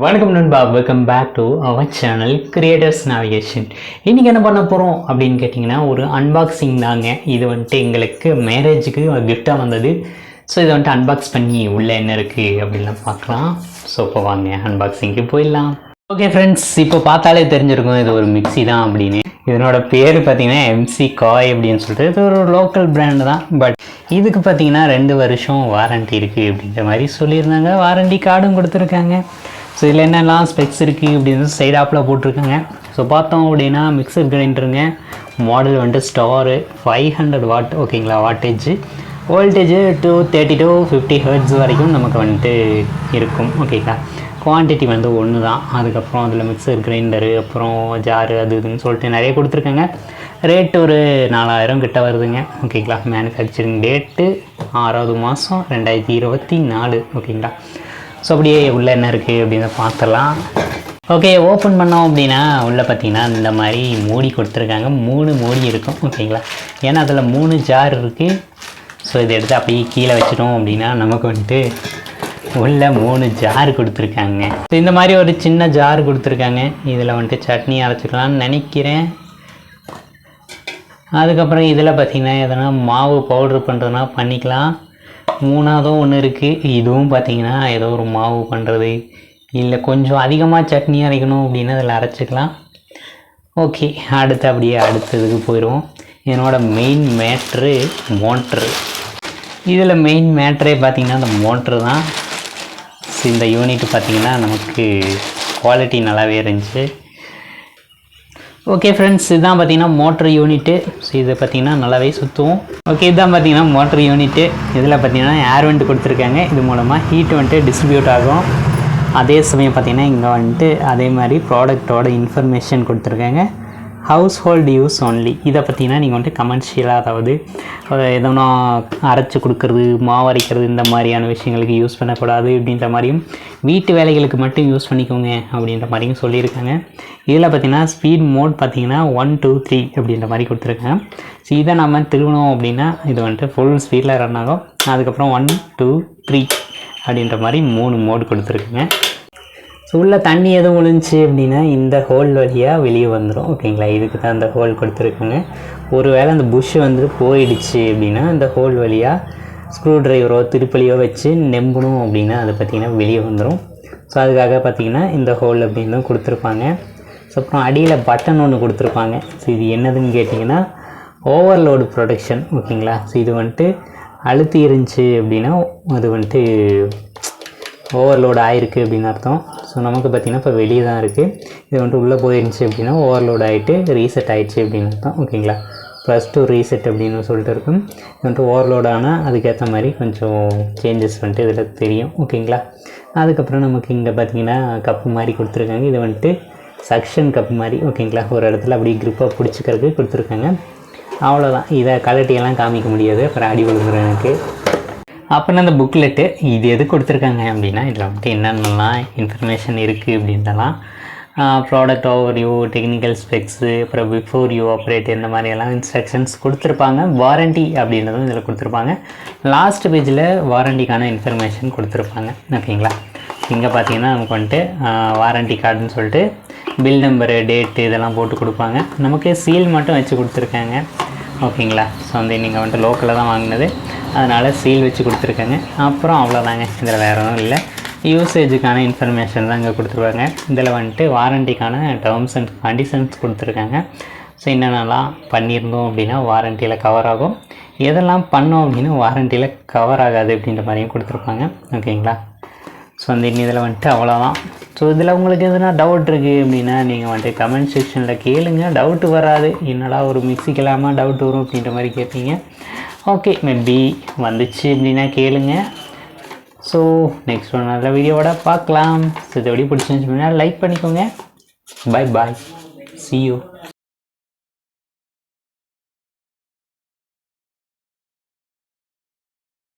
வணக்கம் நண்பா. Welcome back to our channel creators navigation இன்றைக்கி என்ன பண்ண போகிறோம் அப்படின்னு கேட்டிங்கன்னா ஒரு அன்பாக்சிங் தாங்க. இது வந்துட்டு எங்களுக்கு மேரேஜுக்கு கிஃப்டாக வந்தது. ஸோ இதை வந்துட்டு அன்பாக்ஸ் பண்ணி உள்ளே என்ன இருக்குது அப்படின்லாம் பார்க்கலாம். ஸோ இப்போ வாங்க அன்பாக்சிங்க்கு போயிடலாம். ஓகே ஃப்ரெண்ட்ஸ் இப்போ பார்த்தாலே தெரிஞ்சிருக்கும் இது ஒரு மிக்ஸி தான் அப்படின்னு. இதனோட பேர் பார்த்தீங்கன்னா எம்சி காய் அப்படின்னு சொல்லிட்டு இது ஒரு லோக்கல் பிராண்டு தான். பட் இதுக்கு பார்த்தீங்கன்னா ரெண்டு வருஷம் வாரண்டி இருக்குது அப்படின்ற மாதிரி சொல்லியிருந்தாங்க. வாரண்டி கார்டும் கொடுத்துருக்காங்க. ஸோ இதில் என்னெல்லாம் ஸ்பெக்ஸ் இருக்குது அப்படின்னு சைட் ஆப்பில் போட்டிருக்காங்க. ஸோ பார்த்தோம் அப்படின்னா மிக்சர் கிரைண்டருங்க மாடல் வந்துட்டு ஸ்டாரு ஃபைவ் ஹண்ட்ரட் வாட் ஓகேங்களா wattage voltage two thirty two fifty hertz வரைக்கும் நமக்கு வந்துட்டு இருக்கும் ஓகேங்களா குவான்டிட்டி வந்து ஒன்று தான் அதுக்கப்புறம் அதில் மிக்சர் கிரைண்டரு அப்புறம் ஜாரு அது இதுன்னு சொல்லிட்டு நிறைய கொடுத்துருக்காங்க. ரேட் ஒரு நாலாயிரம் கிட்ட வருதுங்க ஓகேங்களா மேனுஃபேக்சரிங் டேட்டு ஆறாவது மாதம் ரெண்டாயிரத்தி இருபத்தி நாலு ஓகேங்களா ஸோ அப்படியே உள்ளே என்ன இருக்குது அப்படின்னு பார்த்துடலாம். ஓகே ஓப்பன் பண்ணோம் அப்படின்னா உள்ளே பார்த்தீங்கன்னா இந்த மாதிரி மூடி கொடுத்துருக்காங்க. மூணு மூடி இருக்கும் ஓகேங்களா? ஏன்னா அதில் மூணு ஜார் இருக்குது ஸோ இதை எடுத்து அப்படியே கீழே வச்சிட்டோம் அப்படின்னா நமக்கு வந்துட்டு உள்ள மூணு ஜார் கொடுத்துருக்காங்க. ஸோ இந்த மாதிரி ஒரு சின்ன ஜார் கொடுத்துருக்காங்க. இதில் வந்துட்டு சட்னி அரைச்சிக்கலாம்னு நினைக்கிறேன். அதுக்கப்புறம் இதில் பார்த்திங்கன்னா எதனா மாவு பவுட்ரு பண்ணுறதுனா பண்ணிக்கலாம். மூணாவதும் ஒன்று இருக்குது இதுவும் பார்த்திங்கன்னா ஏதோ ஒரு மாவு பண்ணுறது இல்லை கொஞ்சம் அதிகமாக சட்னி அரைக்கணும் அப்படின்னா அதில் அரைச்சிக்கலாம். ஓகே அடுத்து அப்படியே அடுத்ததுக்கு போயிடுவோம். என்னோடய மெயின் மேட்ரு மோட்ரு இதில் மெயின் மேட்ரே பார்த்திங்கன்னா அந்த மோட்ரு தான். இந்த யூனிட் பார்த்திங்கன்னா நமக்கு குவாலிட்டி நல்லாவே இருந்துச்சு. ஓகே ஃப்ரெண்ட்ஸ் இதுதான் பார்த்தீங்கன்னா மோட்ரு யூனிட்டு ஸோ இதை பார்த்தீங்கன்னா நல்லாவே சுற்றுவோம் ஓகே இதுதான் பார்த்தீங்கன்னா மோட்ரு யூனிட்டு இதில் பார்த்தீங்கன்னா ஏர் வெண்ட் கொடுத்துருக்காங்க. இது மூலமாக ஹீட் வந்துட்டு டிஸ்ட்ரிபியூட் ஆகும். அதே சமயம் பார்த்தீங்கன்னா இங்கே வந்துட்டு அதே மாதிரி ப்ராடக்டோட இன்ஃபர்மேஷன் கொடுத்துருக்காங்க. ஹவுஸ் ஹோல்டு யூஸ் ஒன்லி இதை பார்த்தீங்கன்னா நீங்கள் வந்துட்டு கமர்ஷியலாக அதாவது எதனா அரைச்சி கொடுக்கறது மாவு அரைக்கிறது இந்த மாதிரியான விஷயங்களுக்கு யூஸ் பண்ணக்கூடாது அப்படின்ற மாதிரியும் வீட்டு வேலைகளுக்கு மட்டும் யூஸ் பண்ணிக்கோங்க அப்படின்ற மாதிரியும் சொல்லியிருக்காங்க. இதில் பார்த்தீங்கன்னா ஸ்பீட் மோட் பார்த்தீங்கன்னா ஒன் டூ த்ரீ அப்படின்ற மாதிரி கொடுத்துருக்காங்க. ஸோ இதை நம்ம திருவணும் அப்படின்னா இது வந்துட்டு ஃபுல் ஸ்பீடில் ரன் ஆகும். அதுக்கப்புறம் ஒன் டூ த்ரீ அப்படின்ற மாதிரி மூணு மோட் கொடுத்துருக்குங்க. ஸோ உள்ளே தண்ணி எதுவும் விழுந்துச்சு அப்படின்னா இந்த ஹோல் வழியாக வெளியே வந்துடும் ஓகேங்களா? இதுக்கு தான் அந்த ஹோல் கொடுத்துருக்குங்க. ஒருவேளை அந்த புஷ் வந்துட்டு போயிடுச்சு அப்படின்னா அந்த ஹோல் வழியாக ஸ்க்ரூ டிரைவரோ திருப்பலியோ வச்சு நெம்பணும் அப்படின்னா அது பார்த்திங்கன்னா வெளியே வந்துடும் ஸோ அதுக்காக பார்த்திங்கன்னா இந்த ஹோல் அப்படின்னு கொடுத்துருப்பாங்க. ஸோ அப்புறம் அடியில் பட்டன் ஒன்று கொடுத்துருப்பாங்க. ஸோ இது என்னதுன்னு கேட்டிங்கன்னா ஓவர்லோடு ப்ரொடெக்ஷன் ஓகேங்களா? ஸோ இது வந்துட்டு அழுத்தி இருந்துச்சு அப்படின்னா அது வந்துட்டு ஓவர்லோட் ஆகிருக்கு அப்படின்னு அர்த்தம். ஸோ நமக்கு பார்த்திங்கன்னா இப்போ வெளியே தான் இருக்குது இது வந்துட்டு உள்ளே போயிருந்துச்சு அப்படின்னா ஓவர்லோட் ஆகிட்டு ரீசெட் ஆகிடுச்சு அப்படின்னு அர்த்தம். ஓகேங்களா ப்ளஸ் டூ ரீசெட் அப்படின்னு சொல்லிட்டு இருக்கும். இது வந்துட்டு ஓவர்லோட் ஆனால் அதுக்கேற்ற மாதிரி கொஞ்சம் சேஞ்சஸ் வந்துட்டு இதில் தெரியும். ஓகேங்களா அதுக்கப்புறம் நமக்கு இங்கே பார்த்தீங்கன்னா கப்பு மாதிரி கொடுத்துருக்காங்க. இது வந்துட்டு சக்ஷன் கப் மாதிரி. ஓகேங்களா ஒரு இடத்துல அப்படியே க்ரிப்பாக பிடிச்சிக்கிறதுக்கு கொடுத்துருக்காங்க. அவ்வளோதான் இதை கலட்டியெல்லாம் காமிக்க முடியாது. அப்புறம் அடி விழுந்துடும் எனக்கு. அப்புறம் அந்த புக்லெட்டு இது எது கொடுத்துருக்காங்க அப்படின்னா இதில் வந்துட்டு என்னென்னலாம் இன்ஃபர்மேஷன் இருக்குது அப்படின்றலாம் product overview technical specs அப்புறம் பிஃபோர் யூ ஆப்ரேட் இந்த மாதிரியெல்லாம் இன்ஸ்ட்ரக்ஷன்ஸ் கொடுத்துருப்பாங்க. வாரண்டி அப்படின்றதும் இதில் கொடுத்துருப்பாங்க. லாஸ்ட் பேஜில் வாரண்டிக்கான இன்ஃபர்மேஷன் கொடுத்துருப்பாங்க. ஓகேங்களா இங்கே பார்த்தீங்கன்னா நமக்கு வந்துட்டு வாரண்டி கார்டுன்னு சொல்லிட்டு பில் நம்பரு டேட்டு இதெல்லாம் போட்டு கொடுப்பாங்க. நமக்கு சீல் மட்டும் வச்சு கொடுத்துருக்காங்க. ஓகேங்களா ஸோ வந்து நீங்கள் வந்துட்டு லோக்கலில் தான் வாங்கினது. அதனால் சீல் வச்சு கொடுத்துருக்கேங்க. அப்புறம் அவ்வளோதாங்க இதில் வேறு ஒன்றும் இல்லை. யூசேஜுக்கான இன்ஃபர்மேஷன் தான் இங்கே கொடுத்துருவாங்க இதில் வந்துட்டு வாரண்டிக்கான டேர்ம்ஸ் அண்ட் கண்டிஷன்ஸ் கொடுத்துருக்காங்க. ஸோ என்னென்னலாம் பண்ணியிருந்தோம் அப்படின்னா வாரண்டியில் கவர் ஆகும். எதெல்லாம் பண்ணோம் அப்படின்னா வாரண்டியில் கவர் ஆகாது அப்படின்ற மாதிரியும் கொடுத்துருப்பாங்க. ஓகேங்களா ஸோ அந்த இதில் வந்துட்டு அவ்வளோதான் ஸோ இதில் உங்களுக்கு எதுனா டவுட் இருக்குது அப்படின்னா நீங்கள் வந்துட்டு கமெண்ட் செக்ஷனில் கேளுங்க. டவுட்டு வராது. என்னடா ஒரு மிக்சிக்கலாமா டவுட் வரும் அப்படின்ற மாதிரி கேட்பீங்க. ஓகே மேபி வந்துச்சு அப்படின்னா கேளுங்க. ஸோ நெக்ஸ்ட் ஒரு நல்ல வீடியோவோட பார்க்கலாம். ஸோ இதை எப்படி பிடிச்சிருந்துச்சு அப்படின்னா லைக் பண்ணிக்கோங்க. Bye bye C you